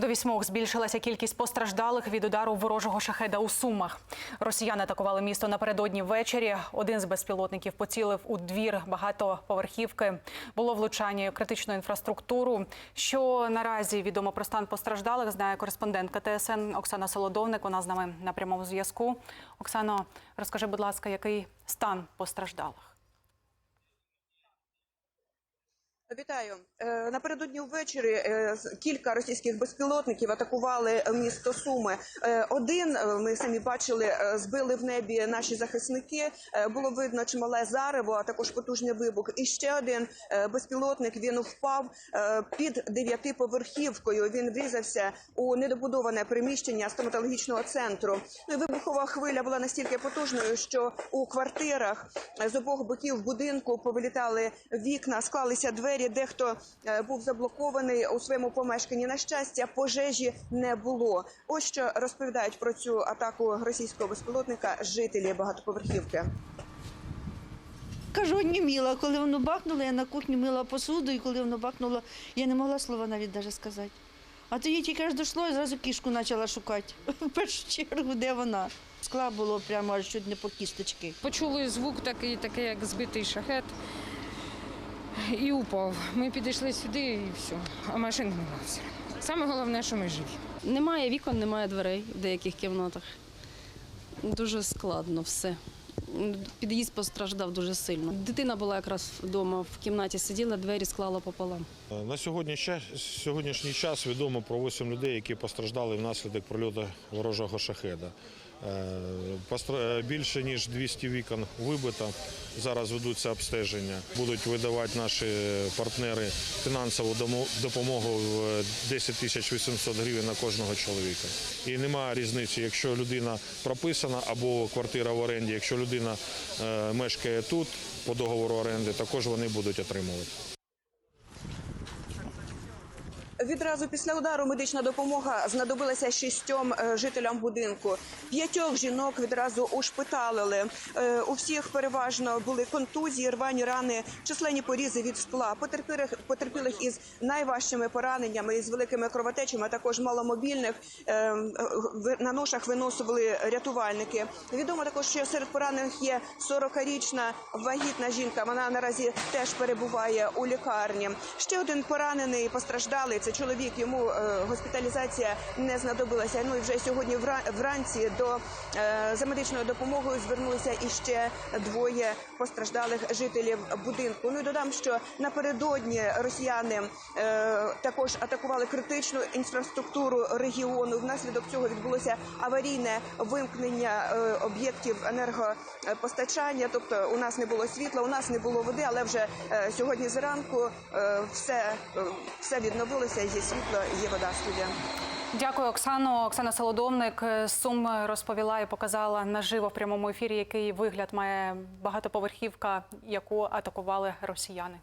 До вісьмох збільшилася кількість постраждалих від удару ворожого шахеда у Сумах. Росіяни атакували місто напередодні ввечері. Один з безпілотників поцілив у двір багатоповерхівки. Було влучання критичну інфраструктуру. Що наразі відомо про стан постраждалих, знає кореспондентка ТСН Оксана Солодовник. Вона з нами на прямому зв'язку. Оксано, розкажи, будь ласка, який стан постраждалих? Вітаю Е, напередодні ввечері е, кілька російських безпілотників атакували місто Суми. Е, Один ми самі бачили, збили в небі наші захисники. Було видно чимале зарево, а також потужний вибух. І ще один безпілотник він впав під дев'ятиповерхівкою. Він врізався у недобудоване приміщення стоматологічного центру. Ну вибухова хвиля була настільки потужною, що у квартирах з обох боків будинку повилітали вікна, склалися двері. Дехто е, був заблокований у своєму помешканні. На щастя, пожежі не було. Ось що розповідають про цю атаку російського безпілотника жителі багатоповерхівки. Кажу, оніміла. Коли воно бахнуло, я на кухні мила посуду, і коли воно бахнуло, я не могла слова навіть даже сказати. А тоді тільки аж дійшло, і зразу кішку почала шукати. В першу чергу, де вона? Скла було прямо аж чуть не по кісточки. Почули звук такий, такий, як збитий шахет, і упав. Ми підійшли сюди і все. А машин немає. все. Саме головне, що ми живі. Немає вікон, немає дверей в деяких кімнатах. Дуже складно все. Під'їзд постраждав дуже сильно. Дитина була якраз вдома в кімнаті сиділа, двері склала пополам. На сьогодні сьогоднішній час відомо про 8 людей, які постраждали внаслідок прильоту ворожого шахеда. Е, постра- Більше ніж 200 вікон вибито. Зараз ведуться обстеження. Будуть видавати наші партнери фінансову допомогу в 10 тисяч 800 гривень на кожного чоловіка. І немає різниці, якщо людина прописана або квартира в оренді, якщо людина е, мешкає тут по договору оренди, також вони будуть отримувати. Відразу після удару медична допомога знадобилася шістьом е, жителям будинку. П'ятьох жінок відразу ушпиталили. Е, У всіх переважно були контузії, рвані рани, численні порізи від скла. Потерпілих, потерпілих із найважчими пораненнями, із великими кровотечами, а також маломобільних е, на ношах виносили рятувальники. Відомо також, що серед поранених є 40-річна вагітна жінка. Вона наразі теж перебуває у лікарні. Ще один поранений постраждалий. Це чоловік. Йому е, госпіталізація не знадобилася. Ну і вже сьогодні вранці до е, за медичною допомогою звернулися іще двоє постраждалих жителів будинку. Ну і додам, що напередодні росіяни е, також атакували критичну інфраструктуру регіону. Внаслідок цього відбулося аварійне вимкнення об'єктів енергопостачання. Тобто у нас не було світла, у нас не було води, але вже сьогодні зранку все, все відновилося. Є світло, є вода. Студія. Дякую, Оксано. Оксана Солодовник Сум розповіла і показала наживо в прямому ефірі, який вигляд має багатоповерхівка, яку атакували росіяни.